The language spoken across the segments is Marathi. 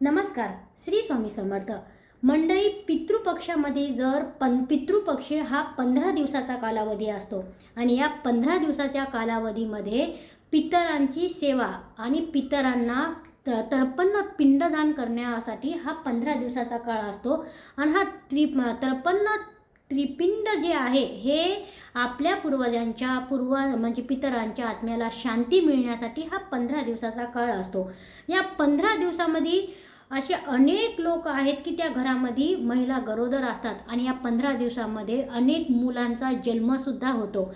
नमस्कार श्री स्वामी समर्थ. मंडळी पितृपक्षामध्ये जर पन पितृपक्ष हा पंधरा दिवसाचा कालावधी असतो आणि या पंधरा दिवसाच्या कालावधीमध्ये पितरांची सेवा आणि पितरांना त तर्पण पिंडदान करण्यासाठी हा पंधरा दिवसाचा काळ असतो. आणि हा त्रि तर्पण त्रिपिंड जे आहे हे आपल्या पूर्वजांच्या पूर्व म्हणजे पितरांच्या आत्म्याला शांती मिळण्यासाठी हा पंधरा दिवसाचा काळ असतो. या पंधरा दिवसामध्ये असे अनेक लोक आहेत की त्या घरामध्ये महिला गरोदर असतात आणि या पंधरा दिवसामध्ये अनेक मुलांचा जन्मसुद्धा होतो.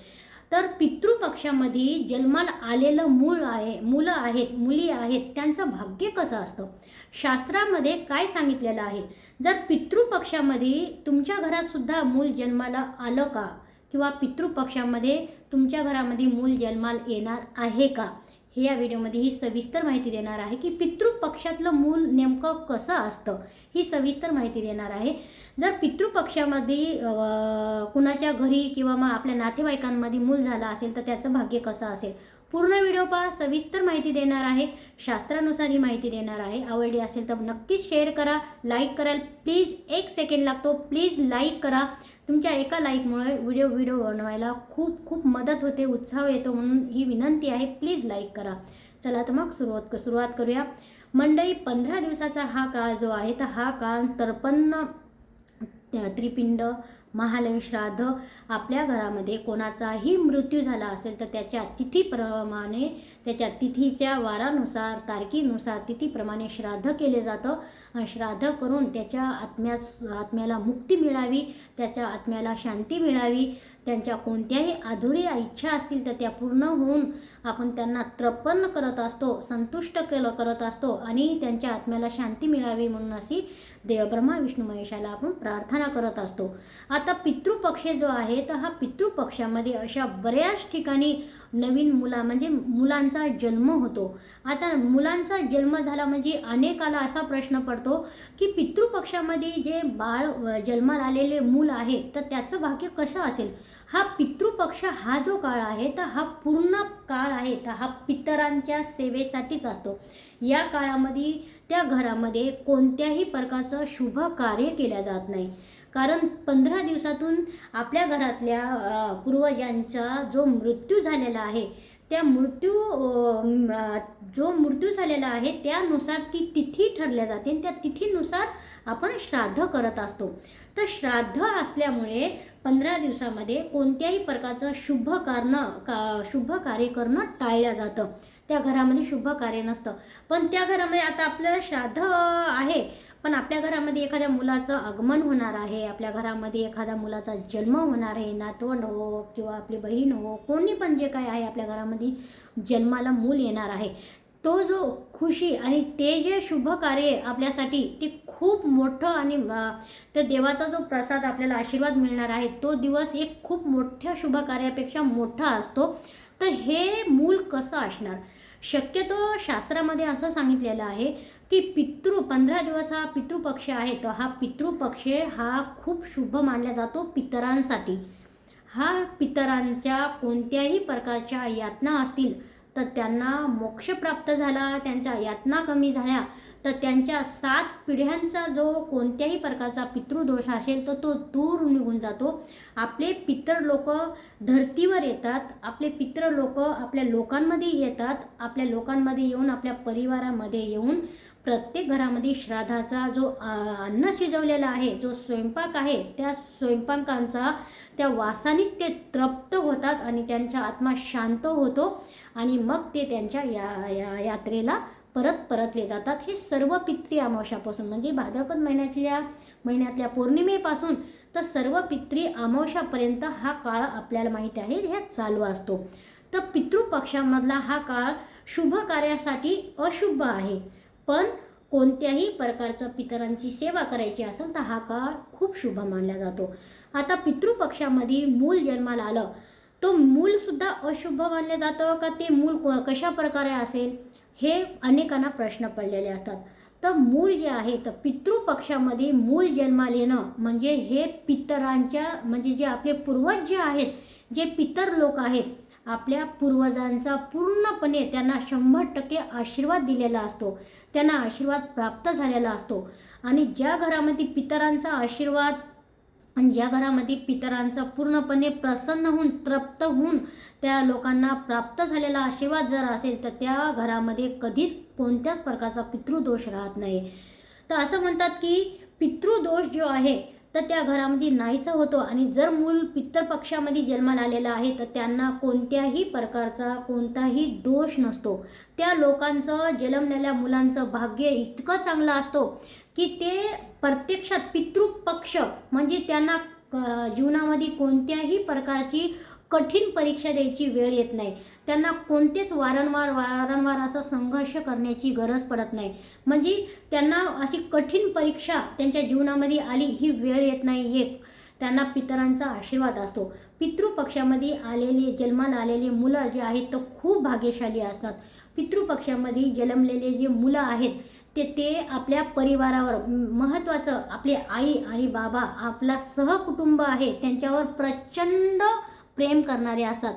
तर पितृपक्षामध्ये जन्माला आलेलं मूळ आहे मुलं आहेत मुली आहेत त्यांचं भाग्य कसं असतं? शास्त्रामध्ये काय सांगितलेलं आहे? जर पितृपक्षामध्ये तुमच्या घरातसुद्धा मूल जन्माला आलं का? किंवा पितृपक्षामध्ये तुमच्या घरामध्ये मूल जन्माला येणार आहे का? हे या व्हिडिओमध्ये ही सविस्तर माहिती देणार आहे की पितृपक्षातलं मूल नेमकं कसं असतं ही सविस्तर माहिती देणार आहे. जर पितृपक्षामध्ये कुणाच्या घरी किंवा मग आपल्या नातेवाईकांमध्ये मूल झालं असेल तर त्याचं भाग्य कसं असेल? पूर्ण व्हिडिओ पहा सविस्तर माहिती देणार आहे शास्त्रानुसार ही माहिती देणार आहे. आवडली असेल तर नक्कीच शेअर करा लाईक कराल प्लीज एक सेकंड लागतो. प्लीज लाईक करा. तुमच्या एका लाईकमुळे व्हिडिओ व्हिडिओ बनवायला खूप खूप मदत होते उत्साह येतो म्हणून ही विनंती आहे. प्लीज लाईक करा. चला तर मग सुरुवात सुरुवात करूया. मंडई पंधरा दिवसाचा हा काळ जो आहे तर हा काळ तर्पण त्रिपिंड महालय श्राद्ध आपल्या घरामध्ये कोणाचाही मृत्यू झाला असेल तर त्याच्या तिथीप्रमाणे त्याच्या तिथीच्या वारानुसार तारखेनुसार तिथीप्रमाणे श्राद्ध केले जातं. श्राद्ध करून त्याच्या आत्म्यास आत्म्याला मुक्ती मिळावी त्याच्या आत्म्याला शांती मिळावी. त्यांच्या कोणत्याही अधुऱ्या इच्छा असतील तर त्या पूर्ण होऊन आपण त्यांना तर्पण करत असतो संतुष्ट केलं करत असतो आणि त्यांच्या आत्म्याला शांती मिळावी म्हणून अशी देवब्रह्मा विष्णू महेशाला आपण प्रार्थना करत असतो. आता पितृपक्ष जो आहे तर हा पितृपक्षामध्ये अशा बऱ्याच ठिकाणी नवीन मुला म्हणजे मुलांचा जन्म होतो. आता मुलांचा जन्म झाला म्हणजे अनेकाला असा प्रश्न पडतो की पितृपक्षामध्ये जे बाळ जन्माला आलेले मूल आहे तर त्याचं भाग्य कसं असेल? हा पितृपक्ष हा जो काळ आहे तर हा पूर्ण काळ आहे तर हा पितरांच्या सेवेसाठीच असतो. या काळामध्ये त्या घरामध्ये कोणत्याही प्रकारचं शुभ कार्य केल्या जात नाही. कारण पंधरा दिवसातून आपल्या घरातल्या पूर्वजांचा जो मृत्यू झालेला आहे त्या मृत्यू जो मृत्यू झालेला आहे त्यानुसार ती तिथी ठरल्या जाते आणि त्या तिथीनुसार आपण श्राद्ध करत असतो. तर श्राद्ध असल्यामुळे पंधरा दिवसामध्ये कोणत्याही प्रकारचं शुभ कारण का शुभ कार्य करणं टाळलं जातं. त्या घरामध्ये शुभ कार्य नसतं. पण त्या घरामध्ये आता आपलं श्राद्ध आहे. पण आपल्या घरामध्ये एखाद्या मुलाचं आगमन होणार आहे. आपल्या घरामध्ये एखाद्या मुलाचा जन्म होणार आहे. नातवंड हो किंवा आपली बहीण हो कोणी पण जे काय आहे आपल्या घरामध्ये जन्माला मूल येणार आहे. तो जो खुशी आणि ते जे शुभ कार्य आपल्यासाठी ते खूप मोठं आणि त्या देवाचा जो प्रसाद आपल्याला आशीर्वाद मिळणार आहे तो दिवस एक खूप मोठ्या शुभ कार्यापेक्षा मोठा असतो. तर हे मूल कसं असणार? शक्यतो शास्त्रामध्ये असं सांगितलेलं आहे की पितृ पंधरा दिवस हा पितृपक्ष आहे तर हा पितृपक्ष हा खूप शुभ मानला जातो पितरांसाठी. हा पितरांच्या कोणत्याही प्रकारच्या यातना असतील तर त्यांना मोक्ष प्राप्त झाला त्यांच्या यातना कमी झाल्या तर त्यांच्या सात पिढ्यांचा जो कोणत्याही प्रकारचा पितृदोष असेल तर तो दूर निघून जातो. आपले पितर लोक धर्तीवर येतात आपले पित्र लोक आपल्या लोकांमध्ये येतात आपल्या लोकांमध्ये येऊन आपल्या परिवारामध्ये येऊन प्रत्येक घरामध्ये श्राद्धाचा जो अन्न शिजवलेला आहे जो स्वयंपाक आहे त्या स्वयंपाकांचा त्या वासानेच ते तृप्त होतात आणि त्यांचा आत्मा शांत होतो. आणि मग ते त्यांच्या या या यात्रेला परत परतले जातात. हे सर्व पितृ अमावश्यापासून म्हणजे भाद्रपद महिन्यातल्या महिन्यातल्या पौर्णिमेपासून तर सर्व पितृ अमावश्यापर्यंत हा काळ आपल्याला माहीत आहे. ह्या चालू असतो. तर पितृपक्षामधला हा काळ शुभ कार्यासाठी अशुभ आहे. पण कोणत्याही प्रकारचं पितरांची सेवा करायची असेल तर हा काळ खूप शुभ मानला जातो. आता पितृपक्षामध्ये मूल जन्माला आलं तो मूलसुद्धा अशुभ मानलं जातं का ते मूल क कशा प्रकारे असेल हे अनेकांना प्रश्न पडलेले असतात. तर मूल जे आहे तर पितृपक्षामध्ये मूल जन्माला येणं म्हणजे हे पितरांच्या म्हणजे जे आपले पूर्वज जे आहेत जे पितर लोक आहेत आपल्या पूर्वजांचा पूर्णपणे त्यांना शंभर टक्के आशीर्वाद दिलेला असतो. त्यांना आशीर्वाद प्राप्त झालेला असतो. आणि ज्या घरामध्ये पितरांचा आशीर्वाद आणि ज्या घरामध्ये पितरांचा पूर्णपणे प्रसन्न होऊन तृप्त होऊन त्या लोकांना प्राप्त झालेला आशीर्वाद जर असेल तर त्या घरामध्ये कधीच कोणत्याच प्रकारचा पितृदोष राहत नाही. तर असं म्हणतात की पितृदोष जो आहे तर त्या घरामध्ये नाहीसा होतो. आणि जर मूल पितृपक्षामध्ये जन्माला आलेला आहे तर त्यांना कोणत्याही प्रकारचा कोणताही दोष नसतो. त्या लोकांचं जन्मलेल्या मुलांचं भाग्य इतकं चांगलं असतो की ते प्रत्यक्षात पितृपक्ष म्हणजे त्यांना जीवनामध्ये कोणत्याही प्रकारची कठीण परीक्षा द्यायची वेळ येत नाही. त्यांना कोणतेच वारंवार वारंवार असं संघर्ष करण्याची गरज पडत नाही. म्हणजे त्यांना अशी कठीण परीक्षा त्यांच्या जीवनामध्ये आली ही वेळ येत नाही एक त्यांना पितरांचा आशीर्वाद असतो. पितृपक्षामध्ये आलेले जन्माला आलेले मुलं जे आहेत तर खूप भाग्यशाली असतात. पितृपक्षामध्ये जन्मलेले जे मुलं आहेत ते ते आपल्या परिवारावर महत्त्वाचं आपली आई आणि बाबा आपला सहकुटुंब आहे त्यांच्यावर प्रचंड प्रेम करणारे असतात.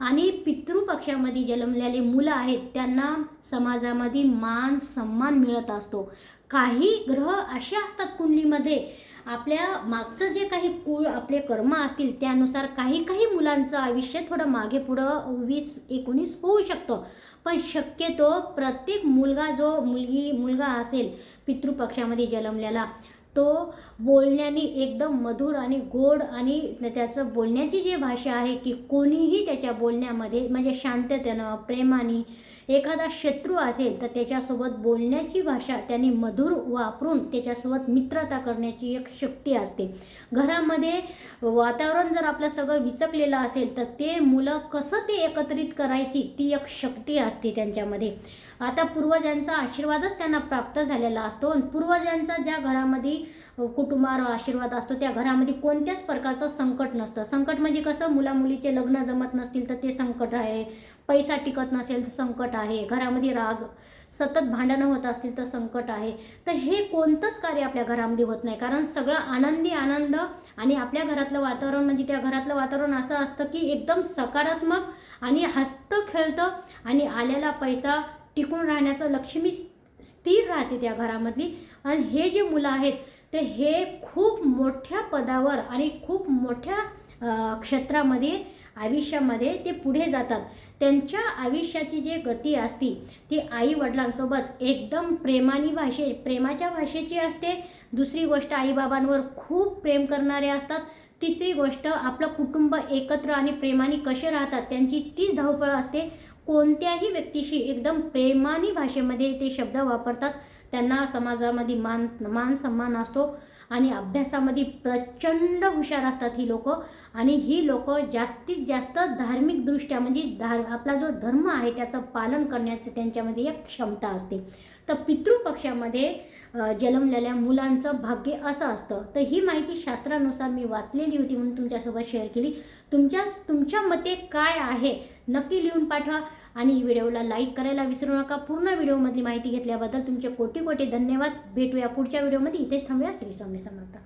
आणि पितृपक्षामध्ये जन्मलेले मुलं आहेत त्यांना समाजामध्ये मान सन्मान मिळत असतो. काही ग्रह असे असतात कुंडलीमध्ये आपल्या मागचं जे काही कुळ आपले कर्म असतील त्यानुसार काही काही मुलांचं आयुष्य थोडं मागे पुढं वीस एकोणीस होऊ शकतं. पण शक्यतो प्रत्येक मुलगा जो मुलगी मुलगा असेल पितृपक्षामध्ये जन्मलेला तो बोलण्याने एकदम मधुर आणि गोड आणि त्याचं बोलण्याची जी भाषा आहे की कोणीही त्याच्या बोलण्यामध्ये म्हणजे शांततेनं प्रेमाने एखादा शत्रू असेल तर त्याच्यासोबत बोलण्याची भाषा त्यांनी मधुर वापरून त्याच्यासोबत मित्रता करण्याची एक शक्ती असते. घरामध्ये वातावरण जर आपलं सगळं विचकलेलं असेल तर ते मुलं कसं ते एकत्रित करायची ती एक शक्ती असते त्यांच्यामध्ये. आता पूर्वजांचा आशीर्वादच त्यांना प्राप्त झालेला असतो. आणि पूर्वजांचा ज्या घरामध्ये कुटुंबावर आशीर्वाद असतो त्या घरामध्ये कोणत्याच प्रकारचं संकट नसतं. संकट म्हणजे कसं? मुलामुलीचे लग्न जमत नसतील तर ते संकट आहे. पैसा टिकत नसेल तर संकट आहे. घरामध्ये राग सतत भांडणं होत असतील तर संकट आहे. तर हे कोणतंच कार्य आपल्या घरामध्ये होत नाही. कारण सगळं आनंदी आनंद आणि आपल्या घरातलं वातावरण म्हणजे त्या घरातलं वातावरण असं असतं की एकदम सकारात्मक आणि हसतं खेळतं आणि आलेला पैसा टिकून राहण्याचं लक्ष्मी स्थिर राहते त्या घरामधली. आणि हे जे मुलं आहेत तर हे खूप मोठ्या पदावर आणि खूप मोठ्या क्षेत्रामध्ये आयुष्यामध्ये ते पुढे जातात. त्यांच्या आयुष्याची जी गती असती ती आई वडिलांसोबत एकदम प्रेमानी भाषे प्रेमाच्या भाषेची असते. दुसरी गोष्ट आईबाबांवर खूप प्रेम करणारे असतात. तिसरी गोष्ट आपलं कुटुंब एकत्र आणि प्रेमाने कसे राहतात त्यांची तीच धावपळ असते. कोणत्याही व्यक्तीशी एकदम प्रेमानी भाषेमध्ये ते शब्द वापरतात. त्यांना समाजामध्ये मान मान सन्मान असतो आणि अभ्यासामध्ये प्रचंड हुशार असतात ही लोक. आणि ही लोक जास्तीत जास्त धार्मिकदृष्ट्या म्हणजे धार आपला जो धर्म आहे त्याचं पालन करण्याचं त्यांच्यामध्ये एक क्षमता असते. तर पितृपक्षामध्ये जन्मलेल्या मुलांचं भाग्य असं असतं. तर ही माहिती शास्त्रानुसार मी वाचलेली होती म्हणून तुमच्यासोबत शेअर केली. तुमच्या तुमच्या मते काय आहे? नक्की लिहून पाठवा. आणि व्हिडिओला लाईक करायला विसरू नका. पूर्ण व्हिडिओमधली माहिती घेतल्याबद्दल तुमचे कोटी कोटी धन्यवाद. भेटूया पुढच्या व्हिडिओमध्ये. इथेच थांबूया. श्री स्वामी समर्थ.